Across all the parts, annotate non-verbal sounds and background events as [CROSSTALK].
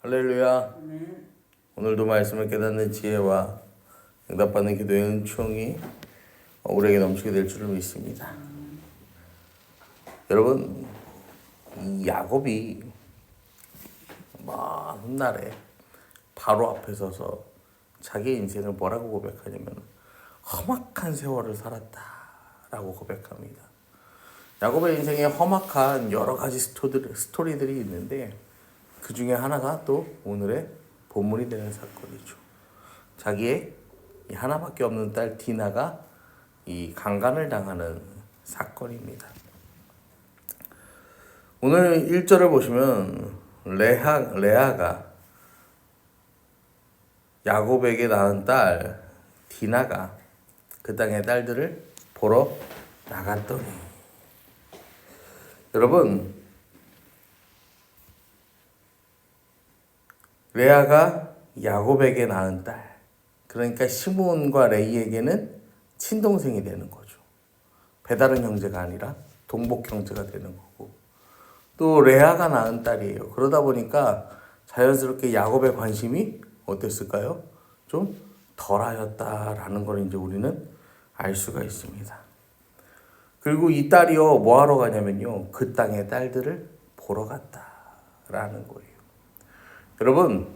할렐루야. 아멘. 오늘도 말씀을 깨닫는 지혜와 응답받는 기도의 은총이 우리에게 넘치게 될 줄을 믿습니다. 여러분, 이 야곱이 먼 날에 바로 앞에 서서 자기 인생을 뭐라고 고백하냐면 험악한 세월을 살았다라고 고백합니다. 야곱의 인생에 험악한 여러 가지 스토리들, 스토리들이 있는데 그 중에 하나가 또 오늘의 본문이 되는 사건이죠. 자기의 이 하나밖에 없는 딸 디나가 이 강간을 당하는 사건입니다. 오늘 1절을 보시면 레하, 레아가 야곱에게 낳은 딸 디나가 그 땅의 딸들을 보러 나갔더니 여러분 레아가 야곱에게 낳은 딸 그러니까 시몬과 레이에게는 친동생이 되는 거죠. 배다른 형제가 아니라 동복 형제가 되는 거고 또 레아가 낳은 딸이에요. 그러다 보니까 자연스럽게 야곱의 관심이 어땠을까요? 좀 덜하였다라는 걸 이제 우리는 알 수가 있습니다. 그리고 이 딸이요 뭐 하러 가냐면요 그 땅의 딸들을 보러 갔다라는 거예요. 여러분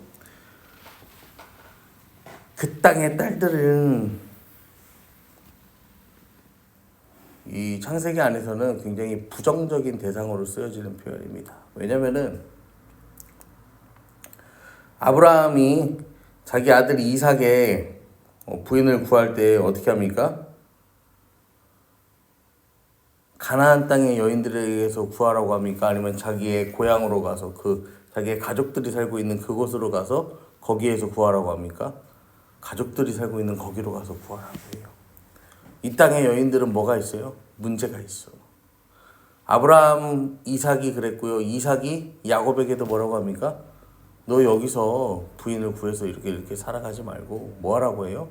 그 땅의 딸들은 이 창세기 안에서는 굉장히 부정적인 대상으로 쓰여지는 표현입니다. 왜냐면은 아브라함이 자기 아들 이삭의 어, 부인을 구할 때 어떻게 합니까? 가나안 땅의 여인들에게서 구하라고 합니까? 아니면 자기의 고향으로 가서 그 자기의 가족들이 살고 있는 그곳으로 가서 거기에서 구하라고 합니까? 가족들이 살고 있는 거기로 가서 구하라고 해요. 이 땅의 여인들은 뭐가 있어요? 문제가 있어. 아브라함, 이삭이 그랬고요. 이삭이 야곱에게도 뭐라고 합니까? 너 여기서 부인을 구해서 이렇게 이렇게 살아가지 말고 뭐 하라고 해요?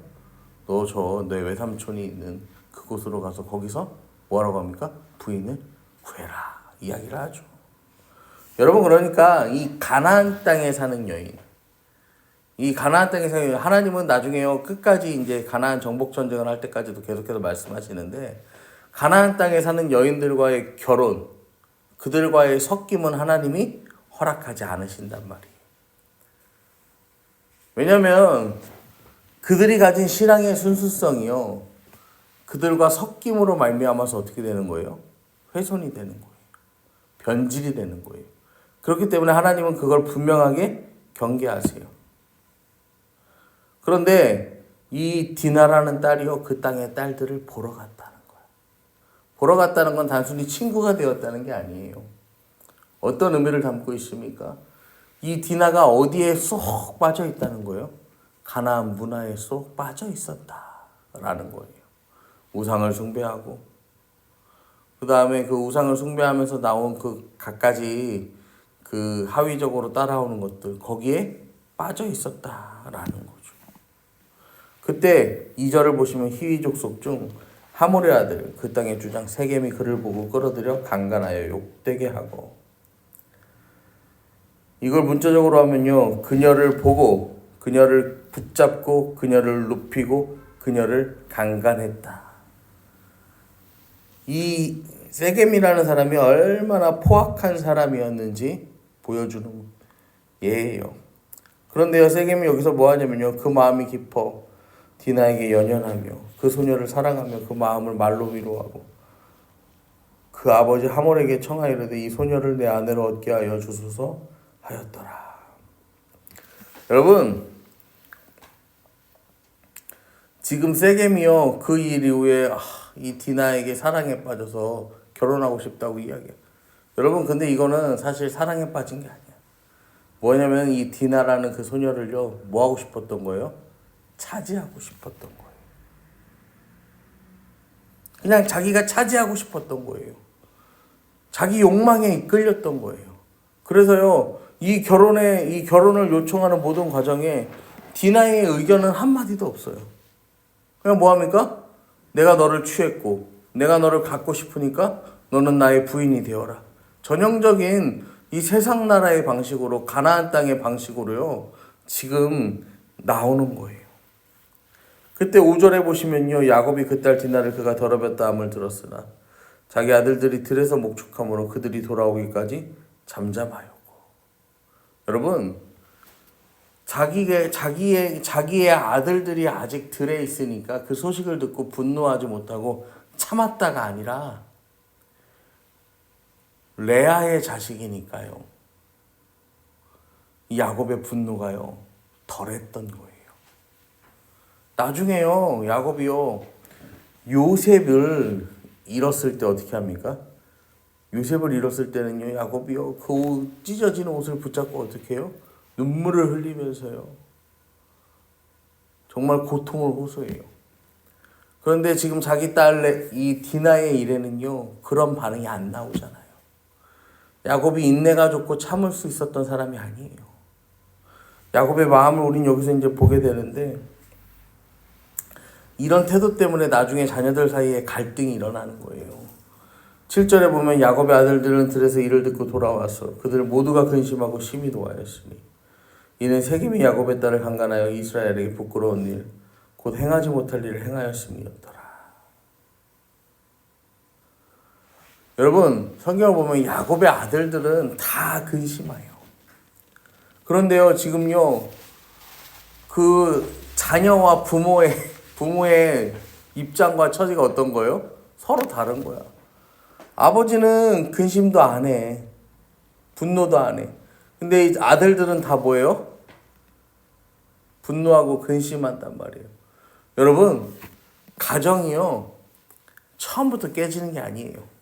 너 저 내 외삼촌이 있는 그곳으로 가서 거기서 뭐 하라고 합니까? 부인을 구해라. 이야기를 하죠. 여러분 그러니까 이 가나안 땅에 사는 여인 이 가나안 땅에 사는 여인 하나님은 나중에요 끝까지 이제 가나안 정복 전쟁을 할 때까지도 계속해서 말씀하시는데 가나안 땅에 사는 여인들과의 결혼 그들과의 섞임은 하나님이 허락하지 않으신단 말이에요. 왜냐면 그들이 가진 신앙의 순수성이요. 그들과 섞임으로 말미암아서 어떻게 되는 거예요? 훼손이 되는 거예요. 변질이 되는 거예요. 그렇기 때문에 하나님은 그걸 분명하게 경계하세요. 그런데 이 디나라는 딸이요 그 땅의 딸들을 보러 갔다는 거야. 보러 갔다는 건 단순히 친구가 되었다는 게 아니에요. 어떤 의미를 담고 있습니까? 이 디나가 어디에 쏙 빠져 있다는 거예요? 가나안 문화에 쏙 빠져 있었다라는 거예요. 우상을 숭배하고 그 다음에 그 우상을 숭배하면서 나온 그 갖가지 그 하위적으로 따라오는 것들 거기에 빠져 있었다라는 거죠. 그때 이절을 보시면 히위 족 속 중 하몰의 아들 그 땅의 주장 세겜이 그를 보고 끌어들여 강간하여 욕되게 하고 이걸 문자적으로 하면요 그녀를 보고 그녀를 붙잡고 그녀를 눕히고 그녀를 강간했다. 이 세겜이라는 사람이 얼마나 포악한 사람이었는지 보여주는 예예요. 그런데요, 세겜이 여기서 뭐 하냐면요, 그 마음이 깊어 디나에게 연연하며 그 소녀를 사랑하며 그 마음을 말로 위로하고 그 아버지 하몰에게 청하이르되 이 소녀를 내 아내로 얻게 하여 주소서 하였더라. 여러분, 지금 세겜이요 그 일 이후에 아, 이 디나에게 사랑에 빠져서 결혼하고 싶다고 이야기해. 여러분 근데 이거는 사실 사랑에 빠진 게 아니야. 뭐냐면 이 디나라는 그 소녀를요 뭐 하고 싶었던 거예요? 차지하고 싶었던 거예요. 그냥 자기가 차지하고 싶었던 거예요. 자기 욕망에 이끌렸던 거예요. 그래서요 이 결혼에 이 결혼을 요청하는 모든 과정에 디나의 의견은 한 마디도 없어요. 그냥 뭐 합니까? 내가 너를 취했고 내가 너를 갖고 싶으니까 너는 나의 부인이 되어라. 전형적인 이 세상 나라의 방식으로 가나안 땅의 방식으로요. 지금 나오는 거예요. 그때 5절에 보시면요. 야곱이 그딸 디나를 그가 더럽혔다 함을 들었으나 자기 아들들이 들에서 목축함으로 그들이 돌아오기까지 잠잠하였고. 여러분 자기의 자기의 자기의 아들들이 아직 들에 있으니까 그 소식을 듣고 분노하지 못하고 참았다가 아니라 레아의 자식이니까요. 야곱의 분노가요 덜했던 거예요. 나중에요 야곱이요 요셉을 잃었을 때 어떻게 합니까? 요셉을 잃었을 때는요 야곱이요 그 옷, 찢어지는 옷을 붙잡고 어떻게 해요? 눈물을 흘리면서요 정말 고통을 호소해요. 그런데 지금 자기 딸 이 디나의 일에는요 그런 반응이 안 나오잖아요. 야곱이 인내가 좋고 참을 수 있었던 사람이 아니에요. 야곱의 마음을 우린 여기서 이제 보게 되는데 이런 태도 때문에 나중에 자녀들 사이에 갈등이 일어나는 거예요. 7절에 보면 야곱의 아들들은 들에서 이를 듣고 돌아와서 그들 모두가 근심하고 심히 도하였으니 이는 세겜이 야곱의 딸을 강간하여 이스라엘에게 부끄러운 일 곧 행하지 못할 일을 행하였음이었더라. 여러분 성경을 보면 야곱의 아들들은 다 근심해요. 그런데요 지금요 그 자녀와 부모의 [LAUGHS] 부모의 입장과 처지가 어떤 거예요? 서로 다른 거야. 아버지는 근심도 안 해. 분노도 안 해. 근데 이 아들들은 다 뭐예요? 분노하고 근심한단 말이에요. 여러분, 가정이요. 처음부터 깨지는 게 아니에요.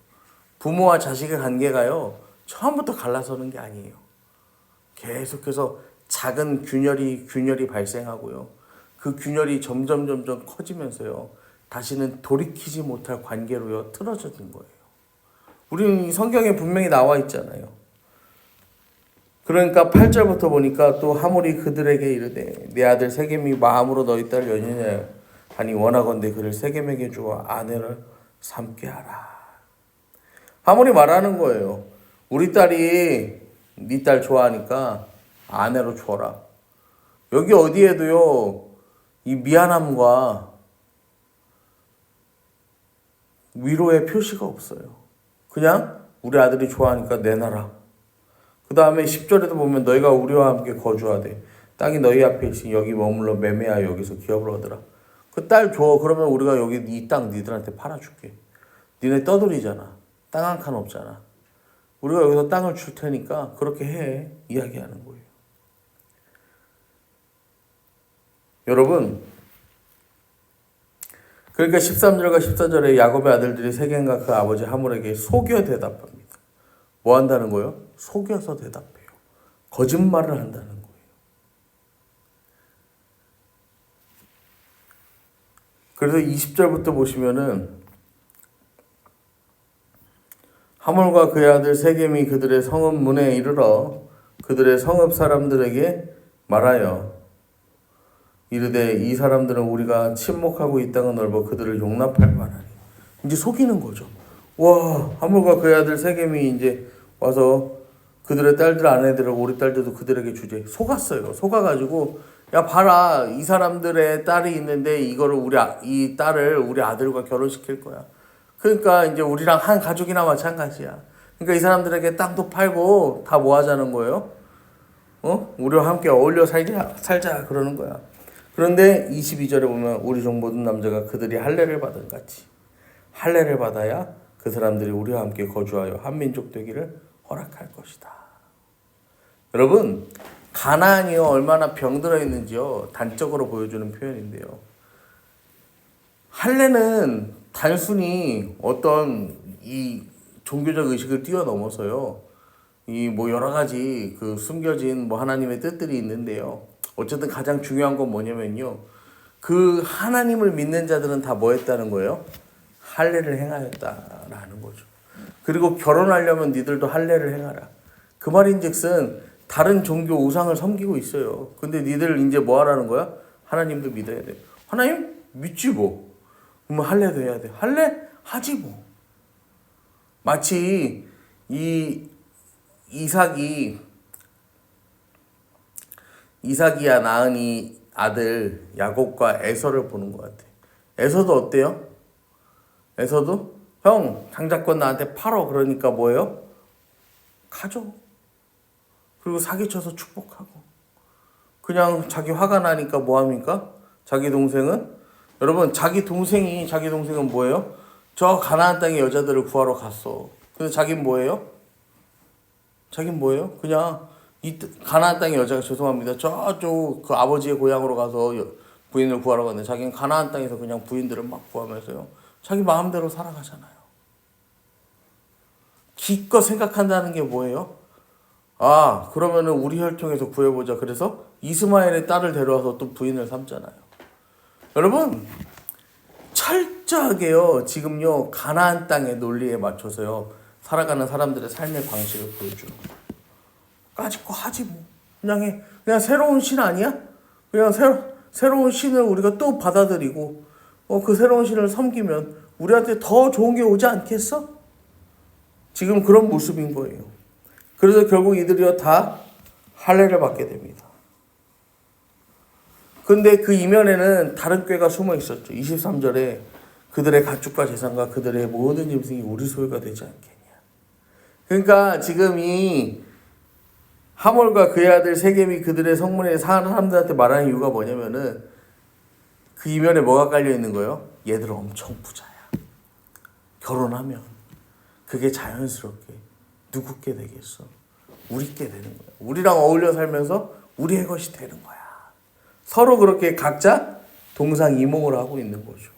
부모와 자식의 관계가요. 처음부터 갈라서는 게 아니에요. 계속해서 작은 균열이 균열이 발생하고요. 그 균열이 점점 점점 커지면서요. 다시는 돌이키지 못할 관계로요. 틀어져진 거예요. 우리는 성경에 분명히 나와 있잖아요. 그러니까 8절부터 보니까 또 하물이 그들에게 이르되 내 아들 세겜이 마음으로 너희 딸 연인하여 하니 원하건대 그를 세겜에게 주어 아내를 삼게 하라. 하물이 말하는 거예요. 우리 딸이 네 딸 좋아하니까 아내로 줘라. 여기 어디에도요 이 미안함과 위로의 표시가 없어요. 그냥 우리 아들이 좋아하니까 내놔라. 그 다음에 10절에도 보면 너희가 우리와 함께 거주하되 땅이 너희 앞에 있으니 여기 머물러 매매하여 여기서 기업을 얻으라. 그 딸 줘. 그러면 우리가 여기 이 땅 니들한테 팔아줄게. 니네 떠돌이잖아. 땅 한 칸 없잖아. 우리가 여기서 땅을 줄 테니까 그렇게 해. 이야기하는 거예요. 여러분, 그러니까 13절과 14절에 야곱의 아들들이 세겜과 그 아버지 하물에게 속여 대답합니다. 뭐 한다는 거예요? 속여서 대답해요. 거짓말을 한다는 거예요. 그래서 20절부터 보시면은 하물과 그의 아들 세겜이 그들의 성읍 문에 이르러 그들의 성읍 사람들에게 말하여 이르되 이 사람들은 우리가 침묵하고 이 땅은 넓어 그들을 용납할 만하니 이제 속이는 거죠. 와 하물과 그의 아들 세겜이 이제 와서 그들의 딸들 아내들을 우리 딸들도 그들에게 주제 속았어요. 속아가지고 야 봐라 이 사람들의 딸이 있는데 이거를 우리 아, 이 딸을 우리 아들과 결혼시킬 거야. 그러니까 이제 우리랑 한 가족이나 마찬가지야. 그러니까 이 사람들에게 땅도 팔고 다 뭐 하자는 거예요? 어? 우리와 함께 어울려 살자 살자 그러는 거야. 그런데 22절에 보면 우리 종 모든 남자가 그들이 할례를 받은 같이 할례를 받아야 그 사람들이 우리와 함께 거주하여 한 민족 되기를 허락할 것이다. 여러분 가나안이요 얼마나 병들어 있는지요 단적으로 보여주는 표현인데요. 할례는 단순히 어떤 이 종교적 의식을 뛰어넘어서요. 이 뭐 여러 가지 그 숨겨진 뭐 하나님의 뜻들이 있는데요. 어쨌든 가장 중요한 건 뭐냐면요. 그 하나님을 믿는 자들은 다 뭐 했다는 거예요? 할례를 행하였다라는 거죠. 그리고 결혼하려면 니들도 할례를 행하라. 그 말인즉슨 다른 종교 우상을 섬기고 있어요. 근데 니들 이제 뭐 하라는 거야? 하나님도 믿어야 돼. 하나님 믿지 뭐. 그러면 할례도 해야 돼. 할례 하지 뭐. 마치 이 이삭이 이삭이야 낳은 이 아들 야곱과 에서를 보는 것 같아. 에서도 어때요? 에서도 형 장자권 나한테 팔어 그러니까 뭐예요? 가져. 그리고 사기쳐서 축복하고 그냥 자기 화가 나니까 뭐 합니까? 자기 동생은 여러분 자기 동생이 자기 동생은 뭐예요? 저 가나안 땅의 여자들을 구하러 갔어. 근데 자긴 뭐예요? 자긴 뭐예요? 그냥 이 뜨- 가나안 땅의 여자가 죄송합니다. 저쪽 그 아버지의 고향으로 가서 여- 부인을 구하러 갔는데 자기는 가나안 땅에서 그냥 부인들을 막 구하면서요. 자기 마음대로 살아가잖아요. 기껏 생각한다는 게 뭐예요? 아, 그러면은 우리 혈통에서 구해보자. 그래서 이스마엘의 딸을 데려와서 또 부인을 삼잖아요. 여러분, 철저하게요. 지금요, 가나안 땅의 논리에 맞춰서요. 살아가는 사람들의 삶의 방식을 보여줘요. 까짓 거 하지 뭐. 그냥 해. 그냥 새로운 신 아니야? 그냥 새로, 새로운 신을 우리가 또 받아들이고, 어, 그 새로운 신을 섬기면 우리한테 더 좋은 게 오지 않겠어? 지금 그런 모습인 거예요. 그래서 결국 이들이요 다 할례를 받게 됩니다. 근데 그 이면에는 다른 꾀가 숨어 있었죠. 23절에 그들의 가축과 재산과 그들의 모든 짐승이 우리 소유가 되지 않겠냐. 그러니까 지금 이 하몰과 그의 아들 세겜이 그들의 성문에 사는 사람들한테 말하는 이유가 뭐냐면은 그 이면에 뭐가 깔려 있는 거예요? 얘들 엄청 부자야. 결혼하면 그게 자연스럽게 누구께 되겠어? 우리께 되는 거야. 우리랑 어울려 살면서 우리의 것이 되는 거야. 서로 그렇게 각자 동상이몽을 하고 있는 거죠.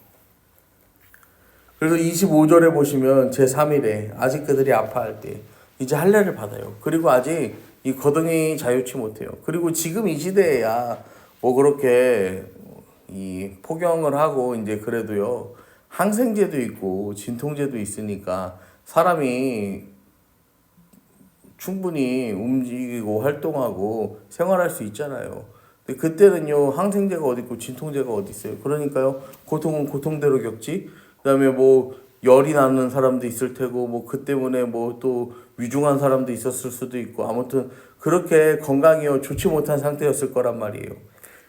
그래서 25절에 보시면 제3일에 아직 그들이 아파할 때 이제 할례를 받아요. 그리고 아직 이 거동이 자유치 못해요. 그리고 지금 이 시대에야 뭐 그렇게 이 포경을 하고 이제 그래도요 항생제도 있고 진통제도 있으니까 사람이 충분히 움직이고 활동하고 생활할 수 있잖아요. 근데 그때는요 항생제가 어디 있고 진통제가 어디 있어요. 그러니까요 고통은 고통대로 겪지. 그다음에 뭐 열이 나는 사람도 있을 테고 뭐 그 때문에 뭐 또 위중한 사람도 있었을 수도 있고 아무튼 그렇게 건강이요 좋지 못한 상태였을 거란 말이에요.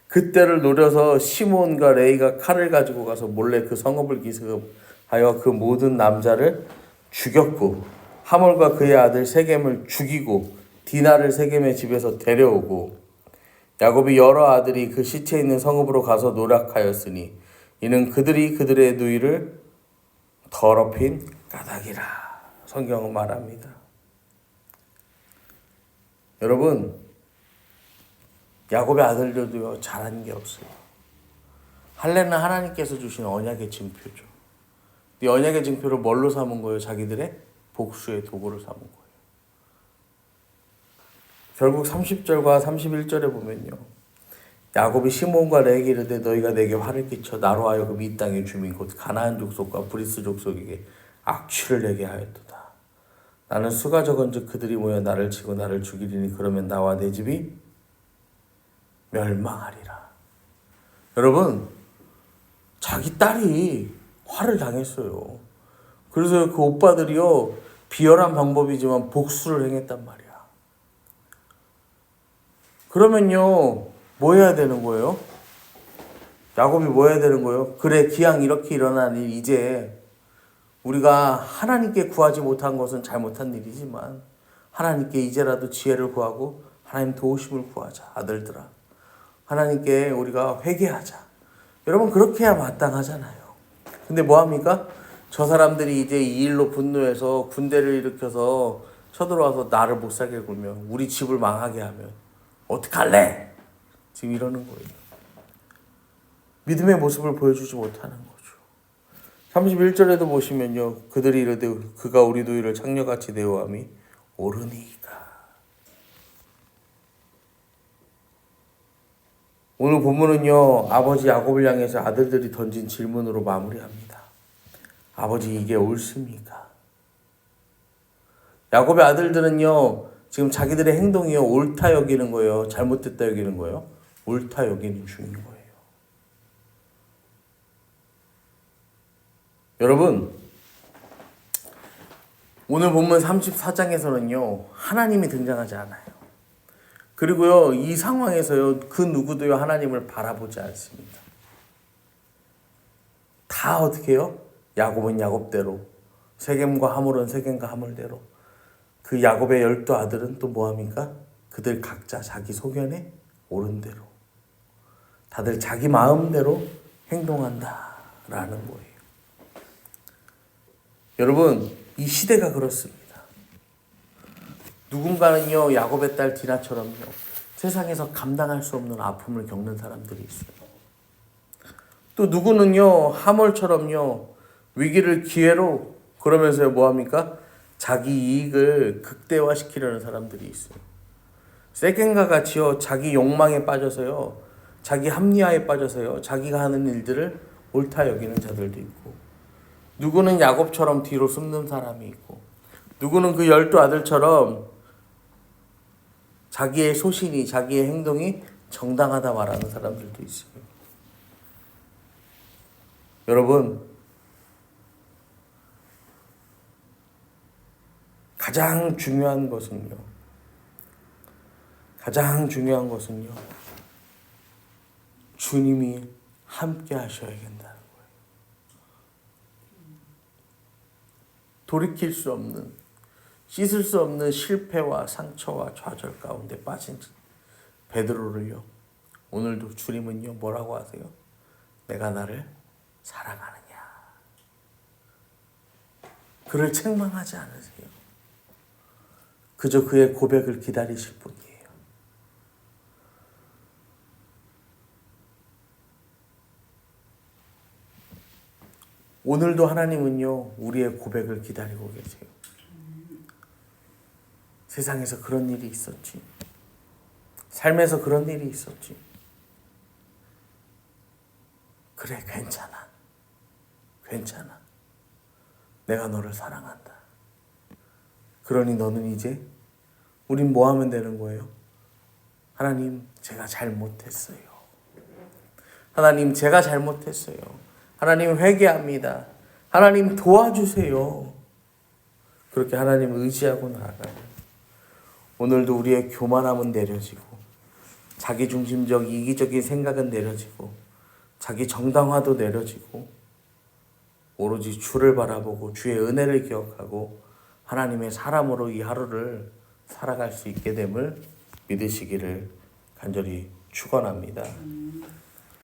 그때를 노려서 시몬과 레이가 칼을 가지고 가서 몰래 그 성읍을 기습하여 그 모든 남자를 죽였고 하몰과 그의 아들 세겜을 죽이고 디나를 세겜의 집에서 데려오고 야곱이 여러 아들이 그 시체 있는 성읍으로 가서 노력하였으니 이는 그들이 그들의 누이를 더럽힌 까닭이라 성경은 말합니다. 여러분 야곱의 아들들도요 잘한 게 없어요. 할례는 하나님께서 주신 언약의 징표죠. 이 언약의 징표를 뭘로 삼은 거예요? 자기들의 복수의 도구를 삼은 거예요. 결국 30절과 31절에 보면요. 야곱이 시몬과 레에게 이르되 너희가 내게 화를 끼쳐 나로 하여금 이 땅의 주민 곧 가나안 족속과 브리스 족속에게 악취를 내게 하였도다. 나는 수가 적은즉 그들이 모여 나를 치고 나를 죽이리니 그러면 나와 내 집이 멸망하리라. 여러분 자기 딸이 화를 당했어요. 그래서 그 오빠들이요 비열한 방법이지만 복수를 행했단 말이야. 그러면요 뭐 해야 되는 거예요? 야곱이 뭐 해야 되는 거예요? 그래 기왕 이렇게 일어난 일 이제 우리가 하나님께 구하지 못한 것은 잘못한 일이지만 하나님께 이제라도 지혜를 구하고 하나님 도우심을 구하자 아들들아 하나님께 우리가 회개하자 여러분 그렇게 해야 마땅하잖아요 근데 뭐 합니까? 저 사람들이 이제 이 일로 분노해서 군대를 일으켜서 쳐들어와서 나를 못 살게 굴면 우리 집을 망하게 하면 어떡할래? 지금 이러는 거예요. 믿음의 모습을 보여주지 못하는 거죠. 31절에도 보시면요. 그들이 이르되 그가 우리 누이를 창녀같이 대우함이 옳으니까. 오늘 본문은요. 아버지 야곱을 향해서 아들들이 던진 질문으로 마무리합니다. 아버지 이게 옳습니까? 야곱의 아들들은요. 지금 자기들의 행동이요. 옳다 여기는 거예요. 잘못됐다 여기는 거예요. 옳다 여기는 중인 거예요. 여러분 오늘 본문 34장에서는요, 하나님이 등장하지 않아요. 그리고요, 이 상황에서요, 그 누구도요, 하나님을 바라보지 않습니다. 다 어떻게 해요? 야곱은 야곱대로, 세겜과 하물은 세겜과 하물대로, 그 야곱의 열두 아들은 또 뭐합니까? 그들 각자 자기 소견에 옳은 대로, 다들 자기 마음대로 행동한다라는 거예요. 여러분, 이 시대가 그렇습니다. 누군가는요, 야곱의 딸 디나처럼요, 세상에서 감당할 수 없는 아픔을 겪는 사람들이 있어요. 또 누구는요, 하몰처럼요, 위기를 기회로 그러면서 뭐 합니까? 자기 이익을 극대화시키려는 사람들이 있어요. 세겐과 같이요, 자기 욕망에 빠져서요, 자기 합리화에 빠져서요, 자기가 하는 일들을 옳다 여기는 자들도 있고, 누구는 야곱처럼 뒤로 숨는 사람이 있고 누구는 그 열두 아들처럼 자기의 소신이 자기의 행동이 정당하다 말하는 사람들도 있어요. 여러분 가장 중요한 것은요. 가장 중요한 것은요. 주님이 함께 하셔야 된다는 거예요. 돌이킬 수 없는 씻을 수 없는 실패와 상처와 좌절 가운데 빠진 베드로를요. 오늘도 주님은요 뭐라고 하세요? 내가 나를 사랑하느냐. 그를 책망하지 않으세요. 그저 그의 고백을 기다리실 뿐이에요. 오늘도 하나님은요, 우리의 고백을 기다리고 계세요. 세상에서 그런 일이 있었지. 삶에서 그런 일이 있었지. 그래, 괜찮아. 괜찮아. 내가 너를 사랑한다. 그러니 너는 이제, 우린 뭐 하면 되는 거예요? 하나님, 제가 잘못했어요. 하나님, 제가 잘못했어요. 하나님 회개합니다. 하나님 도와주세요. 그렇게 하나님 의지하고 나아가요. 오늘도 우리의 교만함은 내려지고 자기 중심적 이기적인 생각은 내려지고 자기 정당화도 내려지고 오로지 주를 바라보고 주의 은혜를 기억하고 하나님의 사람으로 이 하루를 살아갈 수 있게 됨을 믿으시기를 간절히 축원합니다.